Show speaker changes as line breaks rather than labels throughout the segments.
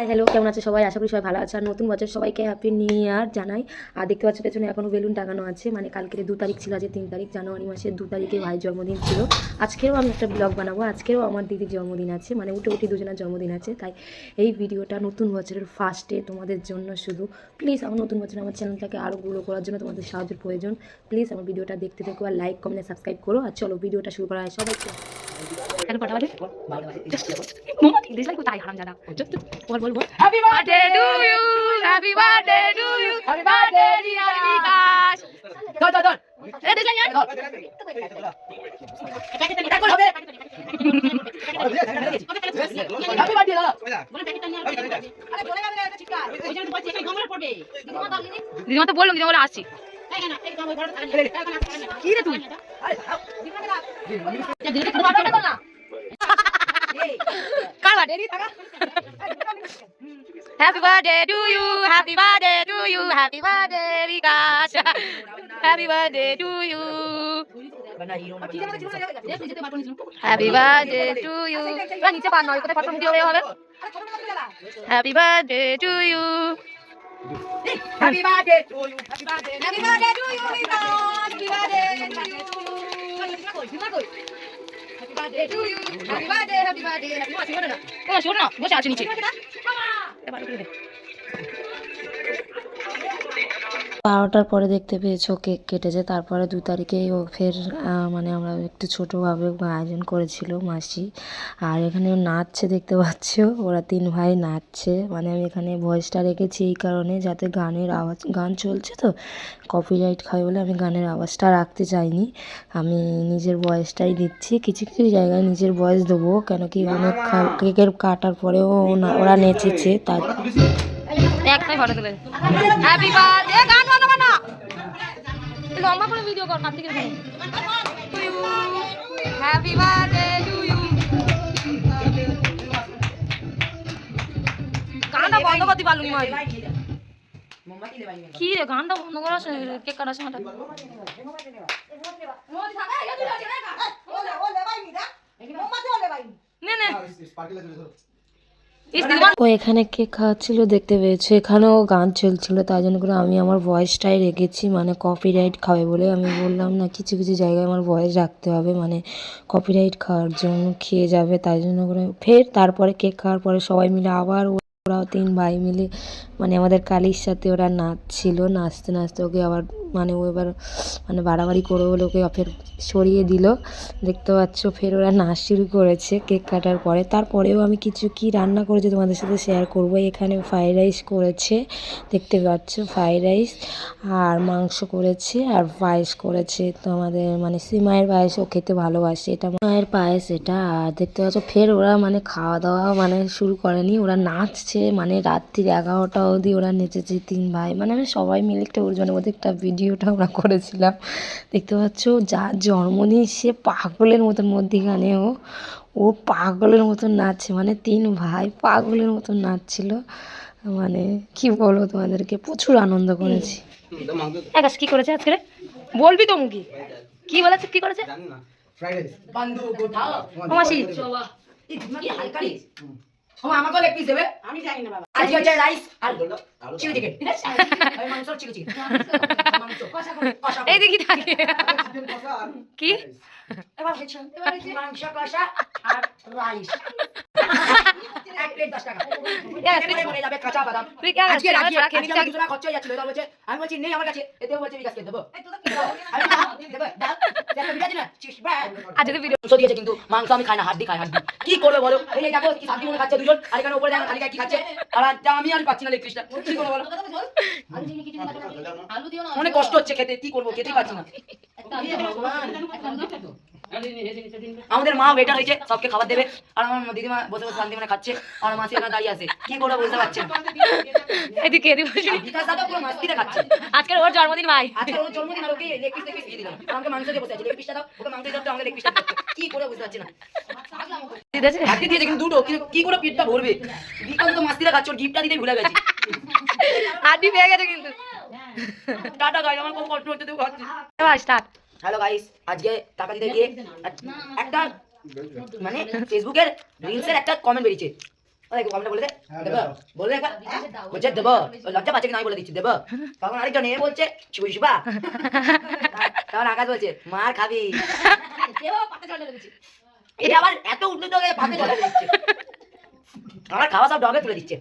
Hi hello কেমন আছে সবাই? আশা করি সবাই ভালো আছে। আর নতুন বছর সবাইকে হ্যাপি নিউ ইয়ার জানাই। আর দেখতে পাচ্ছ পেছনে এখনও বেলুন টাঙানো আছে। মানে কালকে দু তারিখ ছিল আজ তিন তারিখ, জানুয়ারি মাসের দু তারিখে ভাইয়ের জন্মদিন ছিল। আজকেও আমি একটা ব্লগ বানাবো। আজকেও আমার দিদির জন্মদিন আছে। মানে উঠে উঠে দুজনের জন্মদিন আছে। তাই এই ভিডিওটা নতুন বছরের ফার্স্টে তোমাদের জন্য শুধু। প্লিজ আমার নতুন বছরে আমার চ্যানেলটাকে আরও গ্রো করার জন্য তোমাদের সাহায্যের প্রয়োজন। প্লিজ আমার ভিডিওটা দেখতে দেখো আর লাইক কমেন্ট সাবস্ক্রাইব করো। আর চলো, ভিডিওটা শুরু করা হয় সবাইকে। এখন কটা বাজে দিস লাইক হারাম বল বল বল.
ধর ধর ধর
এ দিস লাইক
হ্যাপি বার্থডে দাদা
দিদিমা তো বলল দিদিমা বলে আসছি কি রে তুই কার birthday happy birthday to you happy birthday to you happy birthday Bikash happy birthday to you happy birthday to you নিচে পার নয় কোথায় পাঠানো দিয়ে হবে happy birthday to you
you happy birthday happy birthday to you Bikash happy birthday to you happy birthday happy birthday happy birthday
happy শোন না বসে আছে নিচে বারোটার পরে দেখতে পেয়েছ কেক কেটেছে। তারপরে দু তারিখেই ও ফের মানে আমরা একটু ছোটোভাবে আয়োজন করেছিল মাসি। আর এখানে নাচছে দেখতে পাচ্ছ, ওরা তিন ভাই নাচছে। মানে আমি এখানে ভয়েসটা রেখেছি এই কারণে যাতে গানের আওয়াজ, গান চলছে তো কপিরাইট খায় বলে আমি গানের আওয়াজটা রাখতে চাইনি। আমি নিজের ভয়েসটাই দিচ্ছি। কিছু কিছু জায়গায় নিজের ভয়েস দেবো, কেন কি অনেক কেকের কাটার পরেও ওরা নেচেছে তার একটাই ফটো তুলে। হ্যাপি বার্থডে গান! লম্বা করে ভিডিও কর কার্তিকের ফোনে হ্যাপি বার্থডে টু ইউ গানটা বন্ধ করতে
দে ভাই
কি রে গানটা বন্ধ করার কেক কাটার সময়টা নে নে। ও এখানে কেক খাওয়াচ্ছিল দেখতে পেয়েছ। এখানেও গান চলছিল তাই জন্য করে আমি আমার ভয়েসটাই রেখেছি মানে কপিরাইট খাবে বলে আমি বললাম না কিছু কিছু জায়গায় আমার ভয়েস রাখতে হবে মানে কপিরাইট খাওয়ার জন্য খেয়ে যাবে তাই জন্য করে ফের তারপরে কেক খাওয়ার পরে সবাই মিলে আবার ওরাও তিন ভাই মিলে মানে আমাদের কালির সাথে ওরা নাচছিল নাচতে নাচতে ওকে আবার মানে ও এবার মানে বাড়াবাড়ি করে বলে ওকে ফের সরিয়ে দিল। দেখতে পাচ্ছ ফের ওরা নাচ শুরু করেছে কেক কাটার পরে। তারপরেও আমি কিছু কি রান্না করেছি তোমাদের সাথে শেয়ার করব। এখানে ফ্রাইড রাইস করেছে, দেখতে পাচ্ছ ফ্রাইড রাইস আর মাংস করেছে, আর পায়েস করেছে। তো আমাদের মানে সিমাইয়ের পায়েস ও খেতে ভালোবাসে। এটা মায়ের পায়েস এটা। আর দেখতে পাচ্ছ ফের ওরা মানে খাওয়া দাওয়া মানে শুরু করেনি। ওরা নাচছে মানে রাত্রির এগারোটা অবধি ওরা নেচেছে তিন ভাই। মানে আমি সবাই মিলে একটা ওর জন্য একটা ভিডিওটা আমরা করেছিলাম। দেখতে পাচ্ছ যার জন্মদিন সে পাগলের মতন মধ্যিখানে ও ও পাগলের মতন নাচছে। মানে তিন ভাই পাগলের মতন নাচছিল। মানে কি বলব তোমাদেরকে প্রচুর আনন্দ করেছি। আকাশ কি করেছে আজকে বলবি তো মুখি। কি বলেছে কি করেছে?
বন্ধু কোথাও
ও মাসি।
এই কি হালকা রে ও আমাকে লেগ পিস দেবে? আমি জানি না বাবা। আজকে হচ্ছে রাইস আর চিলি চিকেন আমি মাংস চিলি চিকেন মাংস। কষা কষা
এই দেখি থাকে কি?
এবার হচ্ছে মাংস কষা আর রাইস আমি বলছি নেই আমার কাছে। এতেও বলছে বিকাশ দেবো।
ভিডিও
মাংস দিয়েছে কিন্তু মাংস আমি খাই না হাড্ডি খাই হাড্ডি। কি করবে বলো? এই দেখো কি শান্তি মনে খাচ্ছে দুজন। আর এখানে উপরে খালি কি খাচ্ছে? আর আমি আর পাচ্ছি না লেগ কি করব বলো? অনেক কষ্ট হচ্ছে খেতে কি করব? খেতেই পাচ্ছি না। আমাদের মা ওয়েটার হয়েছে সবকে খাবার দেবে। আর আমার দিদিমা বসে বসে শান্তি মনে খাচ্ছে। আর মাসি এখানে দাঁড়িয়ে আছে। কি করব বুঝতে পারছি না
এদিকে এদিকে
খাচ্ছে।
আজকের ওর জন্মদিন ভাই।
আজকে ওর জন্মদিন আর ওকে লেগ পিস দিয়ে দিলাম। আমাকে মাংস দিয়ে বসে আছে লেগ পিসটা দাও। ওকে মাংস দিতে আমাকে লেগ পিসটা কি করে বুঝতে পারছি না।
দিতেছে
হাতি দিয়েছে কিন্তু দুটো। কি- করে পেটটা ভরবে? বিকাশ তো খাচ্ছে ওর গিফটটা দিতে ভুলে গেছি।
হাড্ডি পেয়ে গেছে কিন্তু।
টাটা গাইস আমার খুব কষ্ট হচ্ছে তুই খাচ্ছি
এবার স্টার্ট
হ্যালো গাইস আজকে টাকা দিতে গিয়ে একটা মানে ফেসবুকের রিলসের একটা কমেন্ট বেরিয়েছে। ওই কমেন্টে বলে দে।
হ্যাঁ,
দেবো। বলে একবার বলছে দেবো। লজ্জা পাচ্ছে কি নাই বলে দিচ্ছি দেবো। তখন আরেকজন এ বলছে চুষবা তখন আকাশ বলছে মার খাবি। এটা আবার এত উন্নত হয়ে চলে আমার খাওয়া সব ডগে তুলে দিচ্ছে।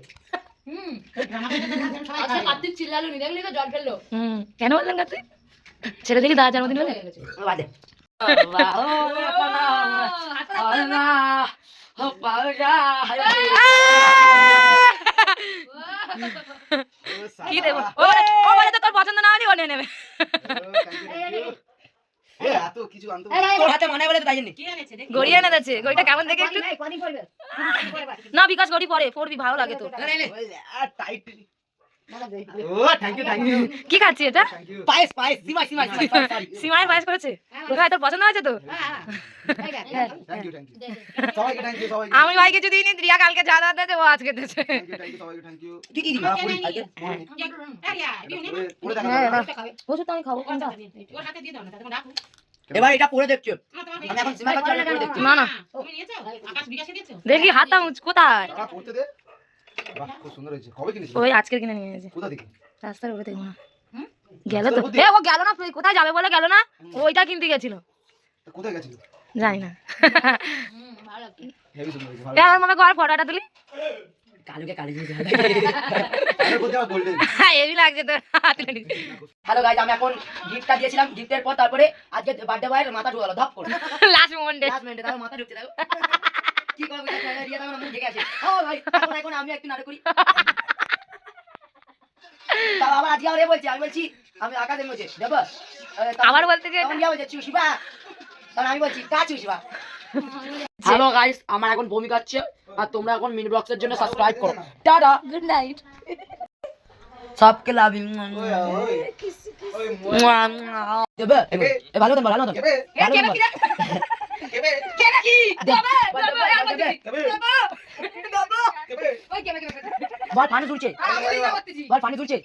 আজকে কার্তিক চিল্লালো নি দেখলি তো জল ফেলল।
হুম। কেন বললেন কার্তিক? ছেড়ে দিলি দাদা জন্মদিন বলে?
বাদে।
কি দেবো ও তো তোর পছন্দ না হলে নেবে। না বিকাশ গড়ি পরে পড়বি ভালো লাগে তো কি খাচ্ছি এটা
পায়েস
সীমায় করেছে কোথায় তোর পছন্দ হয়েছে তো আমি ভাই কিছু দিইনি রিয়া কালকে যা দাদা
দিবি আজকে?
পুরি দেখা
হ্যাঁ,
যাবে।
না। ওষুধ তো আমি খাব
এবার এটা পরে দেখছ আমি এখন সিমাই খাচ্ছি আমি পরে দেখছি
না না দেখি হাতটা উঁচ- কোথায়
পড়তে দে বাহ খুব সুন্দর হয়েছে। কবে কিনেছিস
ওই আজকে কিনে নিয়ে এসেছে।
কোথা থেকে?
রাস্তার উপরে দেখব না। গেল তো। এ ও গেল না। তুই কোথায় যাবে বলে গেল না? ওইটা কিনতে গেছিল।
কোথায় গেছিল?
জানি না।
হেভি সুন্দর হয়েছে
এ আমার মামা ঘর ফটোটা তুলি।
কালুকে কালি দিয়েছে
আরে কোথায় আমার গোল্ডেন
হেভি লাগছে তোর।
হ্যালো গাইজ আমি এখন গিফটটা দিয়েছিলাম। গিফটের পর তারপরে আজকে বার্থডে বয়ের মাথা ঢুকালো। ধপ করে।
লাস্ট মোমেন্টে
মাথা কি করব এটা রিয়া তখন মুখ ঢেকে আছে ও ভাই এখন এখন আমি একটু নাটক করি তাও আবার আজকে আবার বলছে আমি বলছি আমি আকাশে বলছে দেবো
আবার বলতে যে
তখন বলছে চুষিবা তখন আমি বলছি কা চুষিবা হ্যালো গাইস আমার এখন ভূমিকা হচ্ছে আর তোমরা এখন মিনি ব্লগসের জন্য সাবস্ক্রাইব করো টাটা
গুড নাইট
সবকে লাভ ইউ ভালো তো ভালো তো ভালো তো বল পানি তুলছে বল পানি তুলছে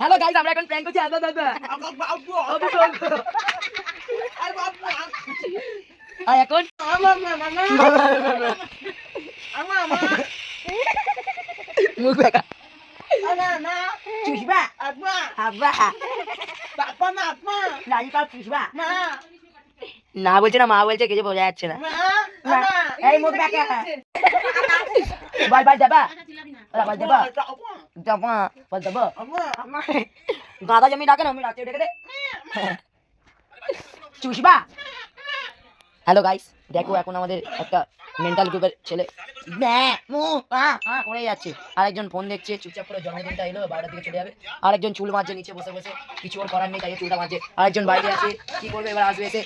হ্যালো গাইস আমরা এখন প্র্যাঙ্ক করছি আদা দাদা আর এখন মুখ দেখা আব্বা না বলছে না মা বলছে কিছু বোঝা যাচ্ছে না এই মুখ দেখা বল বল যাবা বল যাবা যাবা বল যাবা গাদা জমি ডাকে না আমি রাতে ডেকে দে চুষবা হ্যালো গাইস দেখো এখন আমাদের একটা মেন্টাল গ্রুপের ছেলে। করে যাচ্ছে। আরেকজন ফোন দেখছে, চুপচাপ করে জন্মদিনটা এলো, বারোটার দিকে চলে যাবে। আরেকজন চুল মারছে নিচে বসে বসে, কিছু ওর করার নেই, তাই চুলটা মারছে। আরেকজন বাইরে আছে, কি করবে, এবার আসবে এসে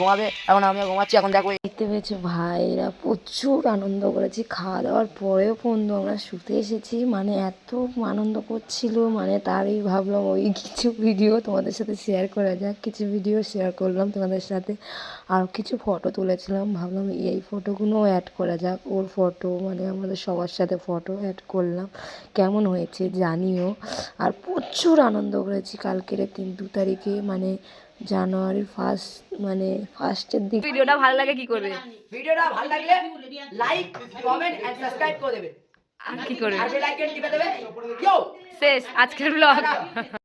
ঘুমাবে। এখন আমিও ঘুমাচ্ছি, এখন দেখো
দেখতে পেয়েছে ভাইরা প্রচুর আনন্দ করেছি। খাওয়া দাওয়ার পরেও বন্ধু, আমরা শুতে এসেছি। মানে এত আনন্দ করছিল মানে তারই ভাবলাম ওই কিছু ভিডিও তোমাদের সাথে শেয়ার করা যাক। কিছু ভিডিও শেয়ার করলাম তোমাদের সাথে। আর কিছু ফটো তুলেছিলাম। ভাবলাম এই ফটোগুলোও অ্যাড করা যাক। ওর ফটো মানে আমাদের সবার সাথে ফটো অ্যাড করলাম। কেমন হয়েছে জানিও। আর প্রচুর আনন্দ করেছি কালকের তিন দু তারিখে মানে জানুয়ারির ফার্স্ট মানে ফার্স্টের দিক ভিডিওটা ভালো লাগে কি করবে?
ভিডিওটা ভালো লাগলে লাইক কমেন্ট এন্ড সাবস্ক্রাইব করে দেবে।
আর কি করবে
আর বেল আইকন টিপে দেবে ইয়ো
শেষ আজকের ব্লগ